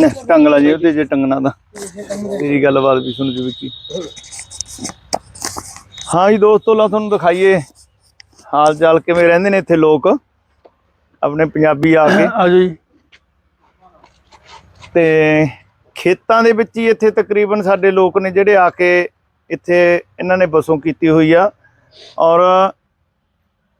ਲੈ, ਟੰਗਲਾ ਜੇ ਉਹਦੇ ਜੇ ਟੰਗਣਾ ਤਾਂ। ਤੇਰੀ ਗੱਲਬਾਤ ਵੀ ਸੁਣ ਜੀ ਵਿੱਕੀ। ਹਾਂ ਜੀ ਦੋਸਤੋ ਲਾ ਤੁਹਾਨੂੰ ਦਿਖਾਈਏ। ਹਾਲ ਚਾਲ ਕਿਵੇਂ ਰਹਿੰਦੇ ਨੇ ਇੱਥੇ ਲੋਕ? ਆਪਣੇ ਪੰਜਾਬੀ ਆ ਕੇ। ਆ ਜੀ। ਤੇ ਖੇਤਾਂ ਦੇ ਵਿੱਚ ਹੀ ਇੱਥੇ ਤਕਰੀਬਨ ਸਾਡੇ ਲੋਕ ਨੇ ਜਿਹੜੇ ਆ ਕੇ ਇੱਥੇ ਇਹਨਾਂ ਨੇ ਬਸੋਂ ਕੀਤੀ ਹੋਈ ਆ। ਔਰ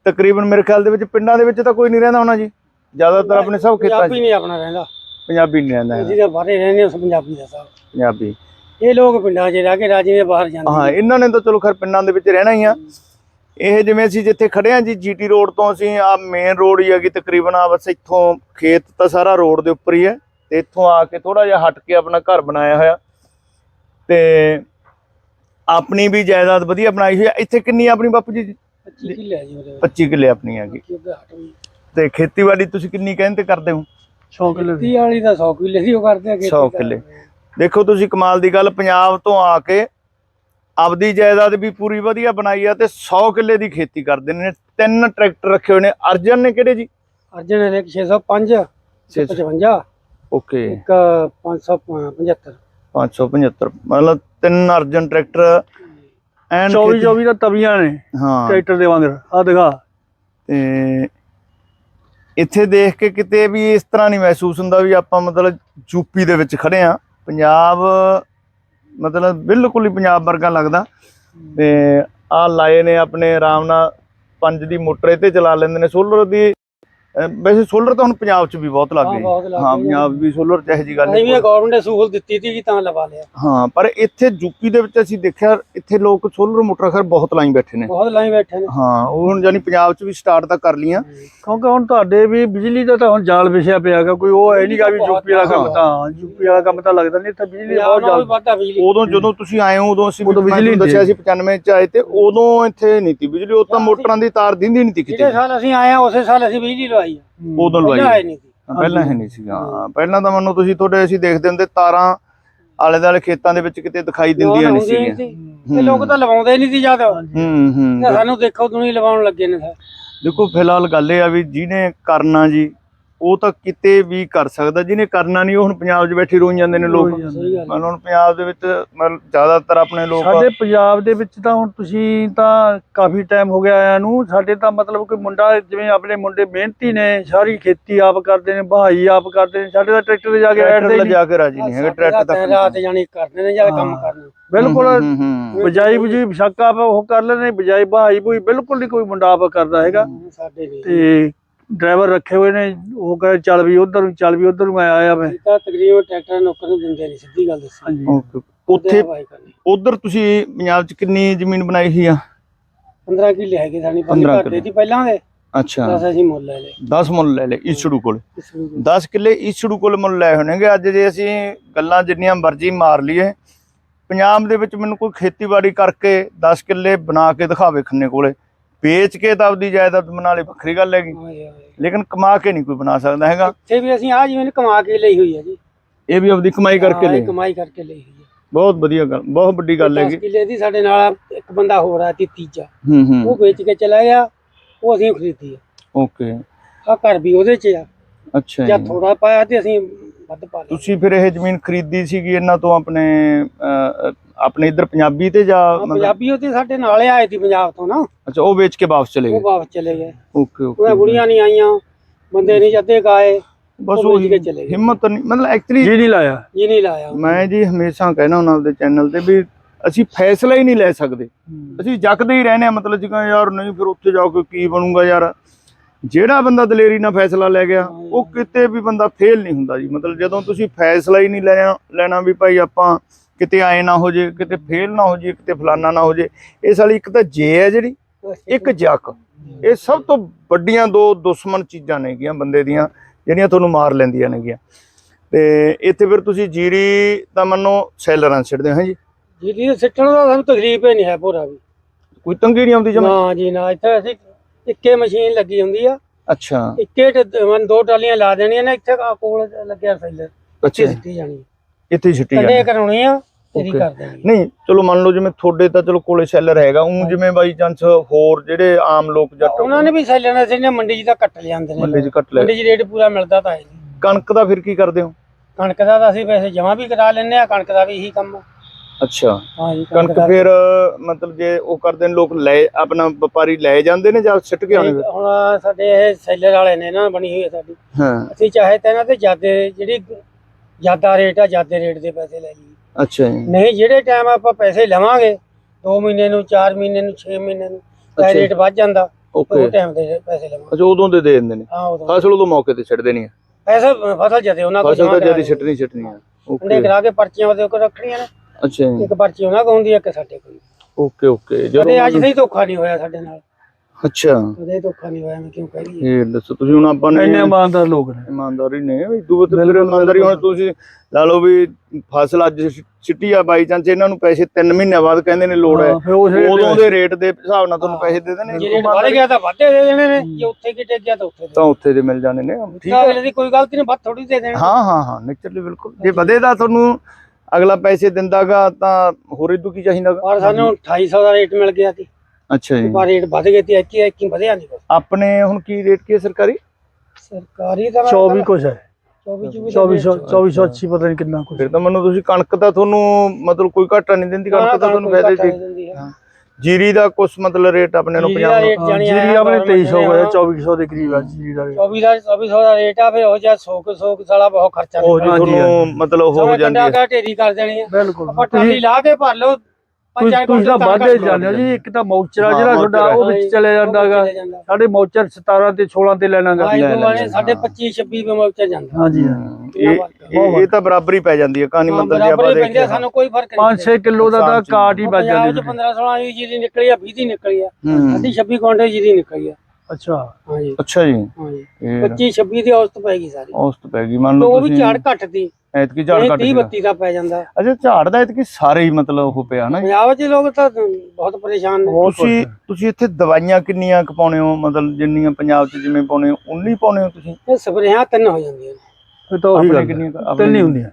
ਤਕਰੀਬਨ ਮੇਰੇ ਖਿਆਲ ਦੇ ਵਿੱਚ ਪਿੰਡਾਂ ਦੇ ਵਿੱਚ ਤਾਂ ਕੋਈ ਨਹੀਂ ਰਹਿੰਦਾ ਹੋਣਾ ਜੀ। ਜ਼ਿਆਦਾਤਰ ਆਪਣੇ ਸਭ ਖੇਤਾਂ 'ਚ। ਪੰਜਾਬੀ ਨਹੀਂ ਆਪਣਾ ਰਹਿੰਦਾ। ਪੰਜਾਬੀ ਨਹੀਂ ਰਹਿੰਦਾ ਹੈਗਾ, ਜਿਹਦੇ ਬਾਹਰੇ ਰਹਿੰਦੇ ਉਸ ਪੰਜਾਬੀ ਦਾ ਸਭ ਪੰਜਾਬੀ। ਇਹ ਲੋਕ ਪਿੰਡਾਂ 'ਚ ਰਹਿ ਕੇ ਰਾਜੇ ਦੇ ਬਾਹਰ ਜਾਂਦੇ ਹਾਂ ਇਹਨਾਂ ਨੇ ਤਾਂ ਚਲੋ ਖੈਰ ਪਿੰਡਾਂ ਦੇ ਵਿੱਚ ਰਹਿਣਾ ਹੀ ਆ। ਇਹ ਜਿਵੇਂ ਅਸੀਂ ਜਿੱਥੇ ਖੜੇ ਆ ਜੀ ਜੀਟੀ ਰੋਡ ਤੋਂ ਅਸੀਂ ਆ ਮੇਨ ਰੋਡ ਹੀ ਹੈਗੀ ਤਕਰੀਬਨ ਆ ਬਸ ਇੱਥੋਂ ਖੇਤ ਤਾਂ ਸਾਰਾ ਰੋਡ ਦੇ ਉੱਪਰ ਹੀ ਹੈ। ਤੇ ਇੱਥੋਂ ਆ ਕੇ ਥੋੜਾ ਜਿਹਾ ਹਟ ਕੇ ਆਪਣਾ ਘਰ ਬਣਾਇਆ ਹੋਇਆ। ਤੇ ਆਪਣੀ ਵੀ ਜਾਇਦਾਦ ਵਧੀਆ ਬਣਾਈ ਹੋਈ ਹੈ ਇੱਥੇ ਕਿੰਨੀ ਆ ਆਪਣੀ ਬਾਪੂ ਜੀ? 25 ਕਿੱਲੇ ਆ ਜੀ ਉਹਦੇ 25 ਕਿੱਲੇ ਆਪਣੀ ਹੈਗੀ। ਵਿੱਚ ਉਹਦੇ ਹੱਟ ਵੀ। ਤੇ ਖੇਤੀਬਾੜੀ ਤੁਸੀਂ ਕਿੰਨੀ ਕਹਿੰਦੇ ਕਰਦੇ ਹੋ? 100 ਕਿਲੋ 30 ਵਾਲੀ ਦਾ 100 ਕਿੱਲੇ ਸੀ ਉਹ ਕਰਦੇ ਆ ਖੇਤੀ 100 ਕਿੱਲੇ। ਦੇਖੋ ਤੁਸੀਂ ਕਮਾਲ ਦੀ ਗੱਲ ਪੰਜਾਬ ਤੋਂ ਆ ਕੇ ਆਪਦੀ ਜਾਇਦਾਦ ਵੀ ਪੂਰੀ ਵਧੀਆ ਬਣਾਈ ਆ ਤੇ 100 ਕਿੱਲੇ ਦੀ ਖੇਤੀ ਕਰਦੇ ਨੇ। ਤਿੰਨ ਟਰੈਕਟਰ ਰੱਖੇ ਹੋਏ ਨੇ। ਅਰਜਨ ਨੇ ਕਿਹੜੇ ਜੀ? ਅਰਜਨ ਨੇ ਇੱਕ 605 55 ਓਕੇ। ਇੱਕ 575 575 ਮਤਲਬ ਤਿੰਨ ਅਰਜਨ ਟਰੈਕਟਰ ਐਨ 24 ਖੇਤੀ- 24 ਦਾ ਤਵੀਆਂ ਨੇ। ਹਾਂ। ਟਰੈਕਟਰ ਦੇ ਵਾਂਗਰ। ਆ ਦਿਖਾ। ਤੇ ਇੱਥੇ ਦੇਖ ਕੇ ਕਿਤੇ ਵੀ ਇਸ ਤਰ੍ਹਾਂ ਨਹੀਂ ਮਹਿਸੂਸ ਹੁੰਦਾ ਵੀ ਆਪਾਂ ਮਤਲਬ ਯੂਪੀ ਦੇ ਵਿੱਚ ਖੜੇ ਆ ਪੰਜਾਬ, ਮਤਲਬ ਬਿਲਕੁਲ ਹੀ ਪੰਜਾਬ ਵਰਗਾ ਲੱਗਦਾ। ਤੇ ਆ ਲਾਏ ਨੇ ਆਪਣੇ ਆਰਾਮ ਨਾਲ ਪੰਜ ਦੀ ਮੋਟਰ ਤੇ ਚਲਾ ਲੈਂਦੇ ਨੇ। ਸੋਲਰ ਦੀ ਵੈਸੇ ਸੋਲਰ ਤਾਂ ਹੁਣ ਪੰਜਾਬ 'ਚ ਵੀ ਬਹੁਤ ਲੱਗ ਲੱਗ ਹਾਂ। ਪੰਜਾਬ ਵੀ ਸੋਲਰ ਚ ਇਹੋ ਜੀ ਗੱਲ ਨਹੀਂ ਗਵਰਨਮੈਂਟ ਨੇ ਸਹੂਲਤ ਦਿੱਤੀ ਸੀ ਜੀ ਤਾਂ ਲਵਾ ਲਿਆ। ਹਾਂ ਪਰ ਇੱਥੇ ਯੂਪੀ ਦੇ ਵਿੱਚ ਅਸੀਂ ਦੇਖਿਆ ਇੱਥੇ ਲੋਕ ਸੋਲਰ ਮੋਟਰ ਖੈਰ ਬਹੁਤ ਲਾਈ ਬੈਠੇ ਨੇ। ਬਹੁਤ ਲਾਈ ਬੈਠੇ ਨੇ। ਹਾਂ ਉਹ ਹੁਣ ਜਾਨੀ ਪੰਜਾਬ 'ਚ ਵੀ ਸਟਾਰਟ ਤਾਂ ਕਰ ਲੀਆਂ ਕਿਉਂਕਿ ਹੁਣ ਤੁਹਾਡੇ ਵੀ ਬਿਜਲੀ ਦਾ ਤਾਂ ਹੁਣ ਜਾਲ ਵਿਛਿਆ ਪਿਆਗਾ ਕੋਈ ਉਹ ਹੈ ਨਹੀਂਗਾ ਵੀ ਯੂਪੀ ਵਾਲਾ ਕੰਮ ਤਾਂ ਯੂਪੀ ਵਾਲਾ ਕੰਮ ਤਾਂ ਲੱਗਦਾ ਨਹੀਂ ਇੱਥੇ ਬਿਜਲੀ ਬਹੁਤ ਬਿਜਲੀ। ਉਦੋਂ ਜਦੋਂ ਤੁਸੀਂ ਆਏ ਹੋ ਉਦੋਂ ਅਸੀਂ ਉਦੋਂ ਬਿਜਲੀ ਦੱਸਿਆ ਸੀ। 95 ਚ ਆਏ ਤੇ ਉਦੋਂ ਇੱਥੇ ਨਹੀਂ ਸੀ ਬਿਜਲੀ ਉਹ ਤਾਂ ਮੋਟਰਾਂ ਦੀ ਤਾਰ ਦਿੰਦੀ ਨਹੀਂ ਸੀ ਕਿਤੇ ਸਾਲ ਅਸੀਂ ਆਏ ਆ ਉਸੇ ਸਾਲ ਅਸੀਂ ਬਿਜਲੀ ਲਵਾਈ ਆ। ਉਦੋਂ ਲਵਾਈ ਪਹਿਲਾਂ ਆਏ ਨਹੀਂ ਸੀ। ਪਹਿਲਾਂ ਹੈ ਨਹੀਂ ਸੀਗਾ। ਹਾਂ, ਪਹਿਲਾਂ ਤਾਂ ਮੰਨੋ ਤੁਸੀਂ ਤੁਹਾਡੇ ਅਸੀਂ ਦੇਖਦੇ ਹੁੰਦੇ ਤਾਰਾਂ ਆਲੇ ਦਾਲੇ ਖੇਤਾਂ ਦੇ ਵਿੱਚ ਕਿਤੇ ਦਿਖਾਈ ਦਿੰਦੀਆਂ ਨਹੀਂ ਸੀਗੀਆਂ। ਸੀ। ਤੇ ਲੋਕ ਤਾਂ ਲਵਾਉਂਦੇ ਨਹੀਂ ਸੀ ਜਦ। ਹੂੰ ਹੂੰ। ਤੇ ਸਾਨੂੰ ਦੇਖੋ ਦੁਨੀ ਲਵਾਉਣ ਲੱਗੇ ਨੇ ਸਰ। ਦੇਖੋ ਫਿਲਹਾਲ ਗੱਲ ਇਹ ਆ ਵੀ ਜਿਹਨੇ ਕਰਨਾ ਜੀ ਉਹ ਤਾਂ ਕਿਤੇ ਵੀ ਕਰ ਸਕਦਾ ਜਿਹਨੇ ਕਰਨਾ ਨਹੀਂ ਉਹ ਹੁਣ ਪੰਜਾਬ 'ਚ ਬੈਠੇ ਰੋਈ ਜਾਂਦੇ ਨੇ ਲੋਕ। ਮਤਲਬ ਹੁਣ ਪੰਜਾਬ ਦੇ ਵਿੱਚ ਮਤਲਬ ਜ਼ਿਆਦਾਤਰ ਆਪਣੇ ਲੋਕ ਸਾਡੇ ਪੰਜਾਬ ਦੇ ਵਿੱਚ ਤਾਂ ਹੁਣ ਤੁਸੀਂ ਤਾਂ ਕਾਫੀ ਟਾਈਮ ਹੋ ਗਿਆ ਆਇਆਂ ਨੂੰ। ਸਾਡੇ ਤਾਂ ਮਤਲਬ ਕੋਈ ਮੁੰਡਾ ਜਿਵੇਂ ਆਪਣੇ ਮੁੰਡੇ ਮਿਹਨਤੀ ਨੇ ਸਾਰੀ ਖੇਤੀ ਆਪ ਕਰਦੇ ਨੇ ਬਹਾਈ ਆਪ ਕਰਦੇ ਨੇ ਸਾਡੇ ਤਾਂ ਟਰੈਕਟਰ ਤੇ ਜਾ ਕੇ ਹੀ ਨਹੀਂ। ਲਿਜਾ ਕੇ ਰਾਜੀ ਨਹੀਂ ਹੈਗਾ ਟਰੈਕਟਰ ਤੱਕ ਰਾਤ ਜਾਣੀ ਕਰਦੇ ਨੇ ਜਦ ਕੰਮ। ਕਰਨਾ ਬਿਲਕੁਲ। ਬਜਾਈ ਬੁਜੀ ਸ਼ੱਕ ਆਪ ਉਹ ਕਰ ਨੇ ਬਜਾਈ ਬਹਾਈ ਬੁਈ ਬਿਲਕੁਲ ਨਹੀਂ ਕੋਈ ਮੁੰਡਾ ਆਪ ਕਰਦਾ ਹੈਗਾ। ਸਾਡੇ ਨਹੀਂ ਤੇ ਡਰਾਈਵਰ ਰੱਖੇ ਹੋਏ ਨੇ ਉਹ ਕਹੇ ਚੱਲ ਵੀ ਉਧਰ ਨੂੰ ਚੱਲ ਵੀ ਉਧਰ ਨੂੰ ਮੈਂ ਆਇਆ ਮੈਂ। ਇਹ ਤਾਂ ਤਕਰੀਬਨ ਟਰੈਕਟਰ ਨੌਕਰ ਨੂੰ ਦਿੰਦੇ ਨਹੀਂ ਸਿੱਧੀ ਗੱਲ ਦੱਸੀ। ਹਾਂਜੀ। ਓਕੇ ਉੱਥੇ ਕਰਨੀ। ਉਧਰ ਤੁਸੀਂ ਪੰਜਾਬ 'ਚ ਕਿੰਨੀ ਜ਼ਮੀਨ ਬਣਾਈ ਹੋਈ ਆ? 15 ਕਿੱਲੇ ਹੈਗੇ ਸਾਡੀ ਪੰਜ 15 ਘਰ ਦੇ ਸੀ ਪਹਿਲਾਂ ਦੇ। ਅੱਛਾ। ਦਸ ਅਸੀਂ ਮੁੱਲ ਲੈ ਲਏ। 10 ਮੁੱਲ ਲੈ ਲੈ ਈਸੜੂ ਕੋਲ। ਇਸ ਨੂੰ 10 ਕਿੱਲੇ ਈਸੜੂ ਕੋਲ ਮੁੱਲ ਲੈ ਹੋਣਗੇ ਅੱਜ ਜੇ ਅਸੀਂ ਗੱਲਾਂ ਜਿੰਨੀਆਂ ਮਰਜ਼ੀ ਮਾਰ ਲਈਏ ਪੰਜਾਬ ਦੇ ਵਿੱਚ ਮੈਨੂੰ ਕੋਈ ਖੇਤੀਬਾੜੀ ਕਰਕੇ 10 ਕਿੱਲੇ ਬਣਾ ਕੇ ਦਿਖਾਵੇ ਖੰਨੇ ਕੋਲੇ। ਵੇਚ ਕੇ ਤਾਂ ਆਪਦੀ ਜਾਇਦਾਦ ਬਣਾ ਲਈ ਵੱਖਰੀ ਗੱਲ ਹੈਗੀ। ਲੇਕਿਨ ਕਮਾ ਕੇ ਨਹੀਂ ਕੋਈ ਬਣਾ ਸਕਦਾ ਹੈਗਾ। ਇੱਥੇ ਵੀ ਅਸੀਂ ਆ ਜਿਵੇਂ ਕਮਾ ਕੇ ਲਈ ਹੋਈ ਹੈ ਜੀ। ਇਹ ਵੀ ਆਪਦੀ ਕਮਾਈ ਕਰਕੇ ਲਈ। ਕਮਾਈ ਕਰਕੇ ਲਈ ਹੋਈ ਹੈ ਬਹੁਤ ਵਧੀਆ ਗੱਲ ਬਹੁਤ ਵੱਡੀ ਗੱਲ 10 ਹੈਗੀ। ਕਿੱਲੇ ਦੀ ਸਾਡੇ ਨਾਲ ਇੱਕ ਬੰਦਾ ਹੋਰ ਆ ਤੀ ਤੀਜਾ। ਹੂੰ ਹੂੰ। ਉਹ ਵੇਚ ਕੇ ਚਲਾ ਗਿਆ ਉਹ ਅਸੀਂ ਖਰੀਦੀ ਆ। ਓਕੇ। ਆ ਘਰ ਵੀ ਉਹਦੇ 'ਚ ਆ। ਅੱਛਾ ਜਾਂ ਜੀ। ਥੋੜਾ ਪਾਇਆ ਤੇ ਅਸੀਂ ਵੱਧ ਪਾ ਲਿਆ। ਤੁਸੀਂ ਫਿਰ ਇਹ ਜ਼ਮੀਨ ਖਰੀਦੀ ਸੀਗੀ ਇਹਨਾਂ ਤੋਂ ਆਪਣੇ ਆਪਣੇ ਇੱਧਰ ਪੰਜਾਬੀ ਤੇ ਜਾਂ ਮਤਲਬ ਪੰਜਾਬੀ ਉਹਦੇ ਸਾਡੇ ਨਾਲ ਆਏ ਸੀ ਪੰਜਾਬ ਤੋਂ ਨਾ। ਅੱਛਾ ਉਹ ਵੇਚ ਕੇ ਵਾਪਸ ਚਲੇ ਉਹ ਗਏ? ਵਾਪਸ ਚਲੇ ਗਏ। ਓਕੇ ਉਹਨਾਂ ਓਕੇ ਬੁੜੀਆਂ ਨਹੀਂ ਆਈਆਂ ਬੰਦੇ ਨਹੀਂ ਜੱਦੇ ਗਾਏ ਬਸ ਉਹ ਉਹ ਵੇਚ ਕੇ ਚਲੇ ਗਏ। ਹਿੰਮਤ ਨਹੀਂ ਮਤਲਬ ਐਕਚੁਅਲੀ ਜੀ ਨਹੀਂ ਲਾਇਆ। ਜੀ ਨਹੀਂ ਲਾਇਆ। ਮੈਂ ਜੀ ਹਮੇਸ਼ਾ ਕਹਿਣਾ ਉਹਨਾਂ ਦੇ ਚੈਨਲ ਤੇ ਵੀ ਅਸੀਂ ਫੈਸਲਾ ਹੀ ਨਹੀਂ ਲੈ ਸਕਦੇ। ਅਸੀਂ ਜੱਕਦੇ ਹੀ ਰਹਿੰਦੇ ਆ ਮਤਲਬ ਜਿਵੇਂ ਯਾਰ ਨਹੀਂ ਫਿਰ ਉੱਥੇ ਜਾ ਕੇ ਕੀ ਬਣੂਗਾ ਯਾਰ। ਜਿਹੜਾ ਬੰਦਾ ਦਲੇਰੀ ਨਾਲ ਫੈਸਲਾ ਲੈ ਗਿਆ ਉਹ ਕਿਤੇ ਵੀ ਬੰਦਾ ਫੇਲ ਨਹੀਂ ਹੁੰਦਾ ਜੀ। ਮਤਲਬ ਜਦੋਂ ਤੁਸੀਂ ਫੈਸਲਾ ਹੀ ਨਹੀਂ ਲੈਣਾ ਲੈਣਾ ਵੀ ਭਾਈ ਆਪਾਂ ਕਿਤੇ ਆਏ ਨਾ ਹੋ ਜੇ ਕਿਤੇ ਫੇਲ ਨਾ ਹੋ ਜੇ ਕਿਤੇ ਫਲਾਨਾ ਨਾ ਹੋ ਜੇ। ਇਸ ਵਾਲੀ ਇੱਕ ਤਾਂ ਜੇ ਹੈ ਜਿਹੜੀ ਇੱਕ ਜੱਕ। ਇਹ ਸਭ ਤੋਂ ਵੱਡੀਆਂ ਦੋ ਦੁਸ਼ਮਣ ਚੀਜ਼ਾਂ ਨੇਗੀਆਂ ਬੰਦੇ ਦੀਆਂ ਜਿਹੜੀਆਂ ਤੁਹਾਨੂੰ ਮਾਰ ਲੈਂਦੀਆਂ ਨੇਗੀਆਂ ਤੇ ਇੱਥੇ ਫਿਰ ਤੁਸੀਂ ਜੀਰੀ ਤਾਂ ਮੰਨੋ ਸੈਲਰਾਂ ਛੱਡਦੇ ਹੋ ਜੀ? ਜੀ ਜੀ ਸਿੱਟਣ ਦਾ ਸਾਨੂੰ ਤਕਲੀਫ ਹੀ ਨਹੀਂ ਹੈ ਪੂਰਾ ਵੀ। ਕੋਈ ਤੰਗੀ ਨਹੀਂ ਆਉਂਦੀ ਜਮਾ? ਨਾ ਜੀ ਨਾ। ਇੱਥੇ ਅਸੀਂ ਇੱਕੇ ਮਸ਼ੀਨ ਲੱਗੀ ਹੁੰਦੀ ਆ। ਅੱਛਾ। ਇੱਕੇ ਮਨ ਦੋ ਟਾਲੀਆਂ ਲਾ ਦੇਣੀਆਂ ਨੇ ਇੱਥੇ ਕੋਲ ਲੱਗਿਆ ਸੈਲਰ। ਅੱਛਾ ਸਿੱਟੀ ਜਾਣੀ। ਇੱਥੇ ਹੀ ਛੁੱਟੀ ਜਾਂਦੀ ਕਰਾਉਣੀ ਆ ਤੇਰੀ. ਕਰ ਦੇਣੀ ਨਹੀਂ ਚਲੋ ਮੰਨ ਲਓ ਜਿਵੇਂ ਤੁਹਾਡੇ ਤਾਂ ਚਲੋ ਕੋਲੇ ਸੈਲਰ ਹੈਗਾ ਉਹ ਜਿਵੇਂ ਬਾਈ ਚਾਂਸ ਹੋਰ ਜਿਹੜੇ ਆਮ ਲੋਕ ਜੱਟ ਉਹਨਾਂ ਨੇ ਵੀ ਸੈਲ ਲੈਣਾ ਸੀ ਨੇ ਮੰਡੀ 'ਚ ਤਾਂ ਕੱਟ ਲਿਆਂਦੇ ਨੇ ਮੰਡੀ 'ਚ ਕੱਟ ਲੈ ਮੰਡੀ 'ਚ ਰੇਟ ਪੂਰਾ ਮਿਲਦਾ ਤਾਂ ਹੈ ਨਹੀਂ ਕਣਕ ਦਾ ਫਿਰ ਕੀ ਕਰਦੇ ਹੋ? ਕਣਕ ਦਾ ਤਾਂ ਅਸੀਂ ਪੈਸੇ ਜਮਾ ਵੀ ਕਰਾ ਲੈਂਦੇ ਆ ਕਣਕ ਦਾ ਵੀ ਇਹੀ ਕੰਮ ਆ। ਅੱਛਾ। ਹਾਂ ਜੀ ਕਣਕ ਦਾ ਫਿਰ ਮਤਲਬ ਜੇ ਉਹ ਕਰਦੇ ਨੇ ਲੋਕ ਲੈ ਆਪਣਾ ਵਪਾਰੀ ਲੈ ਜਾਂਦੇ ਨੇ ਜਾਂ ਸਿੱਟ ਕੇ ਆਉਂਦੇ ਹੁਣ ਸਾਡੇ ਇਹ ਸੈਲਰ ਵਾਲੇ ਨੇ ਨਾ ਬਣੀ ਹੋਈ ਹੈ ਸਾਡੀ। ਹਾਂ। ਅਸੀਂ ਚਾਹੇ ਤਾਂ ਇਹਨਾਂ ਤੇ ਜਿਆਦੇ ਜਿਹੜੀ ਜ਼ਿਆਦਾ ਰੇਟ ਆ ਜਿਆਦੇ ਰੇਟ ਦੇ ਪੈਸੇ ਲੈ ਲਈਏ। ਅੱਛਾ ਜੀ। ਨਹੀਂ ਜਿਹੜੇ ਟਾਈਮ ਆਪਾਂ ਪੈਸੇ ਲਵਾਂਗੇ 2 ਮਹੀਨੇ ਨੂੰ 4 ਮਹੀਨੇ ਨੂੰ 6 ਮਹੀਨੇ ਨੂੰ ਤਾਂ ਅੱਛਾ। ਰੇਟ ਵੱਧ ਜਾਂਦਾ ਓਕੇ ਉਹ ਟਾਈਮ ਦੇ ਪੈਸੇ ਲਵਾਂਗੇ। ਅੱਛਾ ਉਦੋਂ ਦੇ ਦੇ ਦਿੰਦੇ ਨੇ। ਹਾਂ ਉਦੋਂ ਫਸਲ ਉਦੋਂ ਮੌਕੇ ਤੇ ਛੱਡਦੇ ਨਹੀਂ ਪੈਸਾ ਫਸਲ ਜਦੇ ਉਹਨਾਂ ਕੋਲ ਫਸਲ ਤਾਂ ਜਦੀ ਛੱਡਣੀ ਆ। ਉਹਨੇ ਓਕੇ ਕਰਾ ਕੇ ਪਰਚੀਆਂ ਉਹਦੇ ਕੋਲ ਰੱਖਣੀਆਂ ਨੇ। ਅੱਛਾ ਜੀ। ਇੱਕ ਪਰਚੀ ਉਹਨਾਂ ਕੋਲ ਹੁੰਦੀ ਹੈ ਇੱਕ ਸਾਡੇ ਕੋਲ। ਓਕੇ ਓਕੇ ਕਦੇ ਅੱਜ ਜਦੋਂ ਨਹੀਂ ਧੋਖਾ ਨਹੀਂ ਹੋਇਆ ਸਾਡੇ ਨਾਲ। ਅੱਛਾ। ਕਦੇ ਧੋਖਾ ਨਹੀਂ ਹੋਇਆ ਮੈਂ ਕਿਉਂ ਕਹਿ ਰਹੀ ਹਾਂ ਇਹ ਦੱਸੋ ਤੁਸੀਂ ਹੁਣ ਆਪਾਂ ਨੇ ਇੰਨੇ ਇਮਾਨਦਾਰ ਲੋਕ ਨੇ। ਇਮਾਨਦਾਰੀ ਨੇ ਵੀ ਦੂਰ ਤੇ ਫਿਰ ਇਮਾਨਦਾਰੀ ਹੁਣ ਤੁਸੀਂ ਲਾ ਲਓ ਵੀ ਫਸਲ ਅੱਜ ਸਿੱਟੀ ਆ ਬਾਈ ਚਾਂਸ ਇਹਨਾਂ ਨੂੰ ਪੈਸੇ 3 ਮਹੀਨਿਆਂ ਬਾਅਦ ਕਹਿੰਦੇ ਨੇ ਲੋੜ ਹੈ। ਉਦੋਂ ਦੇ ਰੇਟ ਦੇ ਹਿਸਾਬ ਨਾਲ ਤੁਹਾਨੂੰ ਪੈਸੇ ਦੇ ਦੇਣੇ। ਜੇ ਵੱਧ ਗਿਆ ਤਾਂ ਵੱਧੇ ਦੇ ਦੇਣੇ ਨੇ ਜੇ ਉੱਥੇ ਕਿਤੇ ਗਿਆ ਤਾਂ ਉੱਥੇ ਤਾਂ ਉੱਥੇ ਦੇ ਮਿਲ ਜਾਣੇ ਨੇ ਠੀਕ ਹੈ। ਅਗਲੇ ਦੀ ਕੋਈ ਗਲਤੀ ਨਹੀਂ ਵੱਧ ਥੋੜੀ ਦੇ ਦੇਣੇ। ਹਾਂ ਹਾਂ ਹਾਂ ਨੇਚਰਲੀ ਬਿਲਕੁਲ। ਜੇ ਵਧੇ ਦਾ ਤੁਹਾਨੂੰ ਅਗਲਾ ਪੈਸੇ ਦਿੰਦਾਗਾ ਤਾਂ ਹੋਰ ਇਦੋਂ ਕੀ ਚਾਹੀਦਾਗਾ? ਪਰ ਸਾਨੂੰ 2800 ਦਾ ਰੇਟ ਮਿਲ ਗਿਆ ਸੀ ਅੱਛਾ ਜੀ। ਪਰ ਰੇਟ ਵੱਧ ਗਏ ਤੇ ਇੱਕੀ ਇੱਕੀ ਵਧਿਆ ਨਹੀਂ ਆਪਣੇ ਹੁਣ ਕੀ ਰੇਟ ਕੀ ਹੈ ਸਰਕਾਰੀ? ਸਰਕਾਰੀ ਤਾਂ 24 ਕੁਛ ਹੈ। 24 2400 2480 ਪਤਾ ਨਹੀਂ ਕਿੰਨਾ ਕੁਛ। ਫਿਰ ਤਾਂ ਮੈਨੂੰ ਤੁਸੀਂ ਕਣਕ ਤਾਂ ਤੁਹਾਨੂੰ ਮਤਲਬ ਕੋਈ ਘਾਟਾ ਨਹੀਂ ਦਿੰਦੀ ਕਣਕ ਤਾਂ ਤੁਹਾਨੂੰ ਫਾਇਦੇ ਦੀ ਜੀਰੀ ਦਾ ਕੁਛ ਮਤਲਬ ਰੇਟ ਆਪਣੇ ਨੂੰ ਜੀਰੀ ਦਾ ਪੰਜਾਬ ਰੇਟ ਨੂੰ ਜਾਣੀ ਜੀਰੀ ਆਪਣੇ 2300 ਹੋਇਆ 2400 ਦੇ ਕਰੀਬ ਆ ਜੀਰੀ ਦਾ rate। 24 ਦਾ 2400 ਦਾ ਰੇਟ ਆ ਫੇ ਹੋ ਜਾ 100 ਕੁ 100 ਕੁ ਸਾਲਾ ਬਹੁਤ ਖਰਚਾ ਉਹ ਤੁਹਾਨੂੰ ਮਤਲਬ ਹੋ ਜਾਂਦੀ ਹੈ। ਕਾ ਢੇਰੀ ਕਰ ਦੇਣੀ ਆ। ਬਿਲਕੁਲ। ਲਾ ਕੇ ਭਰ ਲਓ ਤੁਸੀਂ ਤਾਂ ਵਾਧੇ ਜਾਂਦੇ ਹੋ ਜੀ ਇੱਕ ਤਾਂ ਮੌਚਰਾ ਹਾਂ, ਜਿਹੜਾ ਤੁਹਾਡਾ ਉਹ ਮੌਚਰ ਵਿੱਚ ਚਲੇ ਜਾਂਦਾਗਾ ਸਾਡੇ ਮੌਚਰ 17 ਤੇ 16 ਤੇ ਲੈਣਾਗਾ ਲੈ ਲੈਂਦੇ, ਸਾਡੇ 25 26 ਵੀ ਮੌਚਰ ਜਾਂਦਾ। ਹਾਂਜੀ ਇਹ ਇਹ ਇਹ ਤਾਂ ਬਰਾਬਰੀ ਪੈ ਜਾਂਦੀ ਹੈ ਕਹਾਣੀ ਮਤਲਬ ਜੇ ਆਪਾਂ ਬਰਾਬਰ ਹੀ ਪੈਂਦੇ ਆ, ਦੇਖੀਏ ਸਾਨੂੰ ਕੋਈ ਫ਼ਰਕ ਨਹੀਂ 5-6 ਕਿਲੋ ਦਾ ਤਾਂ ਕਾਟ ਹੀ ਵੱਜ ਪੰਜਾਬ ਚ ਜਾਂਦੀ 15 16 ਦੀ ਜੀਰੀ ਨਿਕਲੀ ਆ 20 ਦੀ ਨਿਕਲੀ ਆ। ਹੂੰ। ਅੱਧੀ 26 ਕੁਇੰਟਲ ਜੀਰੀ ਨਿਕਲੀ ਆ। ਅੱਛਾ। ਹਾਂਜੀ। ਅੱਛਾ ਜੀ। ਹਾਂਜੀ। ਇਹ 25 26 ਦੀ ਔਸਤ ਪੈ ਗਈ ਸਾਰੀ। ਔਸਤ ਪੈ ਗਈ ਮੰਨ ਲਓ ਉਹ ਵੀ ਝਾੜ ਘੱਟ ਦੀ ਐਤਕੀ ਝਾੜ ਘੱਟ 30 ਸੀਗਾ। 32 ਦਾ ਪੈ ਜਾਂਦਾ। ਅੱਛਾ ਝਾੜ ਦਾ ਐਤਕੀ ਸਾਰੇ ਹੀ ਮਤਲਬ ਉਹ ਪਿਆ ਨਾ ਜੀ। ਪੰਜਾਬ ਚ ਲੋਕ ਤਾਂ ਬਹੁਤ ਪਰੇਸ਼ਾਨ ਨੇ। ਤੁਸੀਂ ਤੁਸੀਂ ਇੱਥੇ ਦਵਾਈਆਂ ਕਿੰਨੀਆਂ ਕੁ ਪਾਉਣੇ ਹੋ? ਮਤਲਬ ਜਿੰਨੀਆਂ ਪੰਜਾਬ 'ਚ ਜਿਵੇਂ ਪਾਉਣੇ ਹੋ ਉਨੀ ਪਾਉਣੇ ਹੋ ਤੁਸੀਂ? ਇਹ ਸਪਰੇਆਂ ਤਿੰਨ ਹੋ ਜਾਂਦੀਆਂ ਨੇ। ਫਿਰ ਤਾਂ ਉਹੀ ਗੱਲ ਤਿੰਨ ਹੀ ਹੁੰਦੀਆਂ।